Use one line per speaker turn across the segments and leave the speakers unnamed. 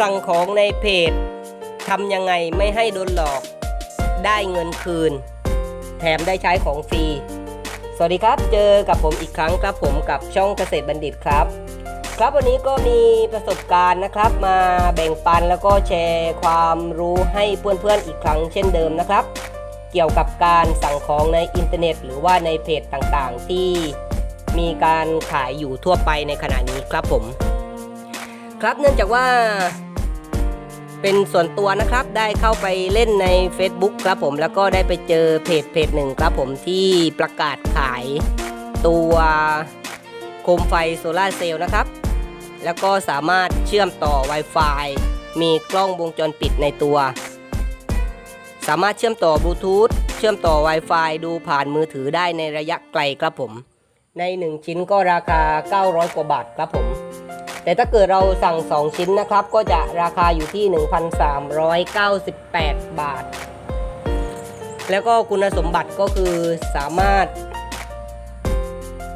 สั่งของในเพจทำยังไงไม่ให้โดนหลอก ได้เงินคืน แถมได้ใช้ของฟรี สวัสดีครับ เจอกับผมอีกครั้งครับผมกับช่องเกษตรบัณฑิตครับ ครับวันนี้ก็มีประสบการณ์นะครับ มาแบ่งปันแล้วก็แชร์ความรู้ให้เพื่อนๆอีกครั้งเช่นเดิมนะครับ เกี่ยวกับการสั่งของในอินเทอร์เน็ต หรือว่าในเพจต่างๆ ที่มีการขายอยู่ทั่วไปในขณะนี้ครับผม ครับ เนื่องจากว่า เป็นส่วนตัวนะครับได้เข้าไปเล่นใน Facebook ครับผมแล้วก็ได้ไปเจอเพจเพจหนึ่งครับผมที่ประกาศขายตัวโคมไฟโซลาเซลล์นะครับ แล้วก็สามารถเชื่อมต่อ Wi-Fi มีกล้องวงจรปิดในตัว สามารถเชื่อมต่อบลูทูธเชื่อมต่อ Wi-Fi ดูผ่านมือถือได้ในระยะไกลครับผม ใน 1 ชิ้นก็ราคา 900 กว่าบาทครับผม แต่ถ้าเกิดเราสั่ง 2 ชิ้นนะครับ ก็จะราคาอยู่ที่ 1,398 บาท แล้วก็คุณสมบัติก็คือสามารถ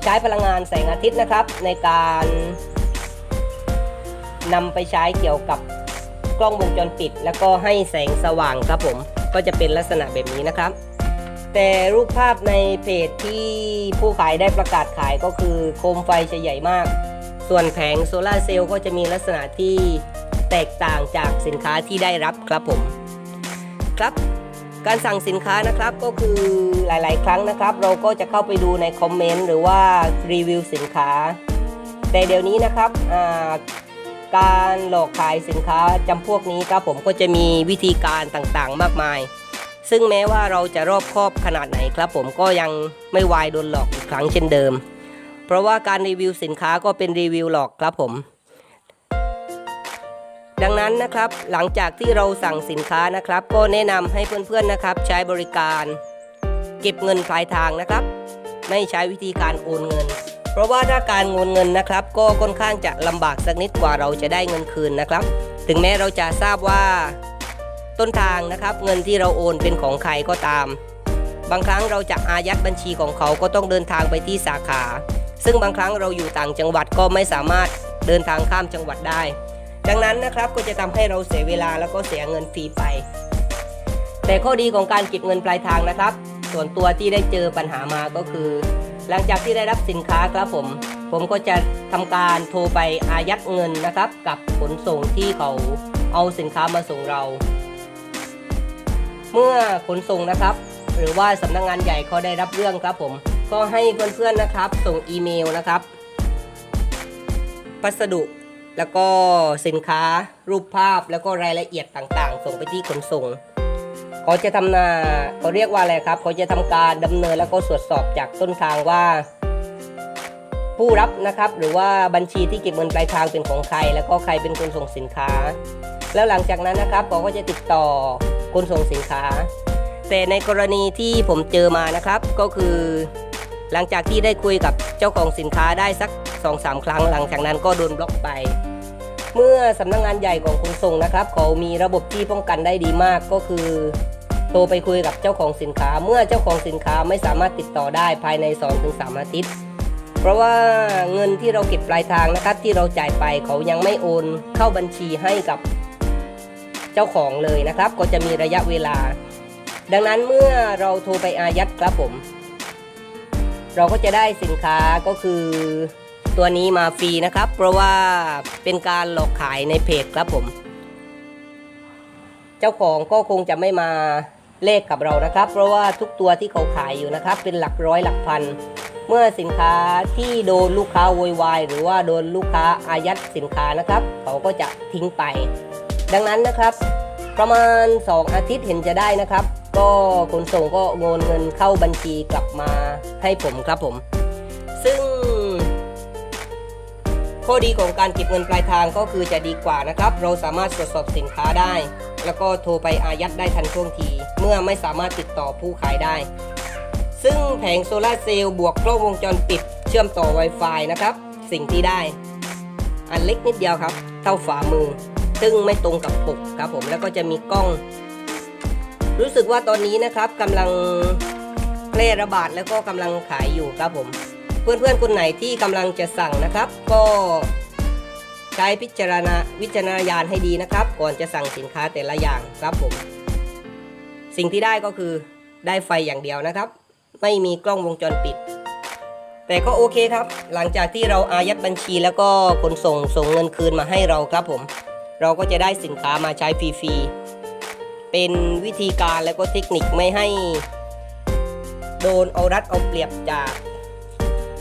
ใช้พลังงานแสงอาทิตย์นะครับ ในการนำไปใช้เกี่ยวกับกล้องวงจรปิด แล้วก็ให้แสงสว่างครับผม ก็จะเป็นลักษณะแบบนี้นะครับ แต่รูปภาพในเพจที่ผู้ขายได้ประกาศขายก็คือโคมไฟจะใหญ่มาก ส่วนแผงโซลาร์เซลล์ก็จะมีลักษณะที่แตกต่างจากสินค้าที่ได้รับครับผม ครับ การสั่งสินค้านะครับก็คือหลาย ๆ ครั้งนะครับ เราก็จะเข้าไปดูในคอมเมนต์หรือว่ารีวิวสินค้า แต่เดี๋ยวนี้นะครับการหลอกขายสินค้าจำพวกนี้ครับผมก็จะมีวิธีการต่างๆ มากมาย ซึ่งแม้ว่าเราจะรอบคอบขนาดไหนครับ ผมก็ยังไม่วายโดนหลอกอีกครั้งเช่นเดิม เพราะว่าการรีวิวสินค้าก็เป็นรีวิวหลอกครับผม ดังนั้นนะครับหลังจากที่เราสั่งสินค้านะครับ ก็แนะนำให้เพื่อนๆนะครับ ใช้บริการ เก็บเงินปลายทางนะครับ ไม่ใช้วิธีการโอนเงิน เพราะว่าถ้าการโอนเงินนะครับ ก็ค่อนข้างจะลำบากสักนิดกว่าเราจะได้เงินคืนนะครับ ถึงแม้เราจะทราบว่าต้นทางนะครับเงินที่เราโอนเป็นของใครก็ตาม บางครั้งเราจะอายัดบัญชีของเขาก็ต้องเดินทางไปที่สาขา ซึ่งบางครั้งเราอยู่ต่างจังหวัดก็ไม่สามารถเดินทางข้ามจังหวัดได้ ดังนั้นนะครับก็จะทำให้เราเสียเวลาแล้วก็เสียเงินฟรีไป แต่ข้อดีของการเก็บเงินปลายทางนะครับ ส่วนตัวที่ได้เจอปัญหามาก็คือ หลังจากที่ได้รับสินค้าครับผม ผมก็จะทำการโทรไปอายัดเงินนะครับ กับขนส่งที่เขาเอาสินค้ามาส่งเรา เมื่อขนส่งนะครับ หรือว่าสำนักงงานใหญ่เขาได้รับเรื่องครับผม ก็ให้เพื่อนๆนะครับ ส่งอีเมลนะครับ พัสดุแล้วก็สินค้ารูปภาพแล้วก็รายละเอียดต่างๆ ส่งไปที่ขนส่งเขาจะทำนาเขาเรียกว่าอะไรครับเขาจะทำการดำเนินแล้วก็ตรวจสอบจากต้นทางว่า ผู้รับนะครับ หรือว่าบัญชีที่เก็บเงินปลายทางเป็นของใคร แล้วก็ใครเป็นคนส่งสินค้า แล้วหลังจากนั้นนะครับเขาก็จะติดต่อคนส่งสินค้า แต่ในกรณีที่ผมเจอมานะครับก็คือ หลังจากที่ได้คุยกับเจ้าของสินค้าได้สัก2อสาครั้ง หลังจากนั้นก็โดนบล็อกไป เมื่อสำนักงงานใหญ่ของขนส่งนะครับเขามีระบบที่ป้องกันได้ดีมากก็คือ โทรไปคุยกับเจ้าของสินค้า เมื่อเจ้าของสินค้าไม่สามารถติดต่อได้ภายใน 2-3 อาทิตย์ เพราะว่าเงินที่เราเก็บปลายทางนะครับที่เราจ่ายไปเขายังไม่โอนเข้าบัญชีให้กับเจ้าของเลยนะครับ ก็จะมีระยะเวลา ดังนั้นเมื่อเราโทรไปอายัดครับผม เราก็จะได้สินค้าก็คือตัวนี้มาฟรีนะครับ เพราะว่าเป็นการหลอกขายในเพจครับผม เจ้าของก็คงจะไม่มาเลขกับเรานะครับ เพราะว่าทุกตัวที่เขาขายอยู่นะครับ เป็นหลักร้อยหลักพัน เมื่อสินค้าที่โดนลูกค้าโวยวายหรือว่าโดนลูกค้าอายัดสินค้านะครับ เขาก็จะทิ้งไป ดังนั้นนะครับ ประมาณ 2 อาทิตย์เห็นจะได้นะครับ ก็ขนส่งก็โอนเงินเข้าบัญชีกลับมาให้ผมครับผม ซึ่ง ข้อดีของการเก็บเงินปลายทางก็คือจะดีกว่านะครับ เราสามารถตรวจสอบสินค้าได้ แล้วก็โทรไปอายัดได้ทันท่วงที เมื่อไม่สามารถติดต่อผู้ขายได้ ซึ่งแผงโซลาเซลล์บวกกล้องวงจรปิด เชื่อมต่อ Wi-Fi นะครับ สิ่งที่ได้ อันเล็กนิดเดียวครับ เท่าฝ่ามือ ซึ่งไม่ตรงกับปกครับผมแล้วก็จะมีกล้อง รู้สึกว่าตอนนี้นะครับกำลังแพร่ระบาดแล้วก็กำลังขายอยู่ครับผม เพื่อนๆคนไหนที่กำลังจะสั่งนะครับ ก็ใช้พิจารณาวิจารณญาณให้ดีนะครับ ก่อนจะสั่งสินค้าแต่ละอย่างครับผม สิ่งที่ได้ก็คือได้ไฟอย่างเดียวนะครับ ไม่มีกล้องวงจรปิด แต่ก็โอเคครับ หลังจากที่เราอายัดบัญชีแล้วก็ขนส่งส่งเงินคืนมาให้เราครับผม เราก็จะได้สินค้ามาใช้ฟรีๆ เป็นวิธีการแล้วก็เทคนิคไม่ให้ โดนเอารัดเอาเปรียบจาก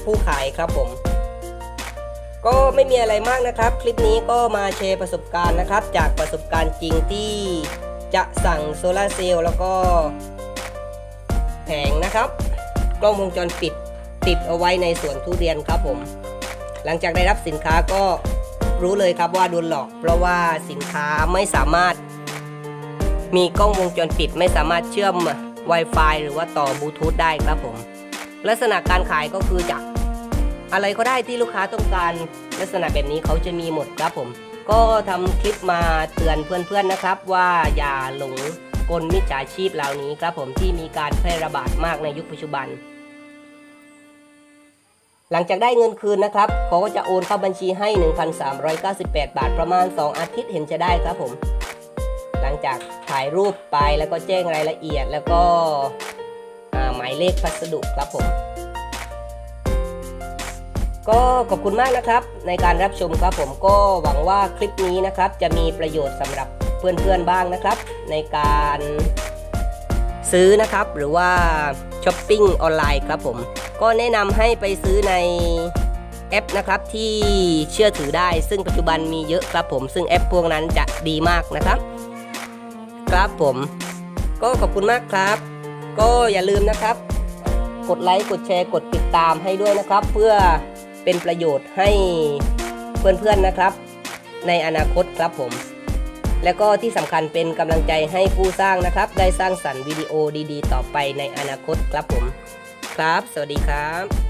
ผู้ขายครับผม ก็ไม่มีอะไรมากนะครับ คลิปนี้ก็มาแชร์ประสบการณ์นะครับ จากประสบการณ์จริงที่จะสั่งโซลาเซลล์แล้วก็แผงนะครับ กล้องวงจรปิดติดเอาไว้ในสวนทุเรียนครับผม หลังจากได้รับสินค้าก็รู้เลยครับว่าโดนหลอก เพราะว่าสินค้าไม่สามารถ มีกล้องวงจรปิดไม่สามารถเชื่อม Wi-Fi หรือว่าต่อบลูทูธได้ครับผม ลักษณะการขายก็คือจะอะไรก็ได้ที่ลูกค้าต้องการ ลักษณะแบบนี้เขาจะมีหมดครับผม ก็ทำคลิปมาเตือนเพื่อนๆนะครับ ว่าอย่าหลงกลมิจฉาชีพเหล่านี้ครับผมที่มีการแพร่ระบาดมากในยุคปัจจุบัน หลังจากได้เงินคืนนะครับเขาก็จะโอนเข้าบัญชีให้ 1,398 บาทประมาณ 2 อาทิตย์เห็นจะได้ครับผม หลังจากถ่ายรูปไปแล้วก็แจ้งรายละเอียดแล้วก็หมายเลขพัสดุครับผม ก็ขอบคุณมากนะครับในการรับชมครับผมก็หวังว่าคลิปนี้นะครับ จะมีประโยชน์สำหรับเพื่อนๆบ้างนะครับ ในการซื้อนะครับหรือว่าช้อปปิ้งออนไลน์ครับผมก็แนะนำให้ไปซื้อในแอปนะครับที่เชื่อถือได้ซึ่งปัจจุบันมีเยอะครับผม ซึ่งแอปพวกนั้นจะดีมากนะครับ ครับผม ก็ขอบคุณมากครับ ก็อย่าลืมนะครับ กดไลค์กดแชร์กดติดตามให้ด้วยนะครับ เพื่อเป็นประโยชน์ให้เพื่อนๆนะครับ ในอนาคตครับผม แล้วก็ที่สำคัญเป็นกำลังใจให้ผู้สร้างนะครับ ได้สร้างสรรค์วิดีโอดีๆ ต่อไปในอนาคตครับผม ครับ สวัสดีครับ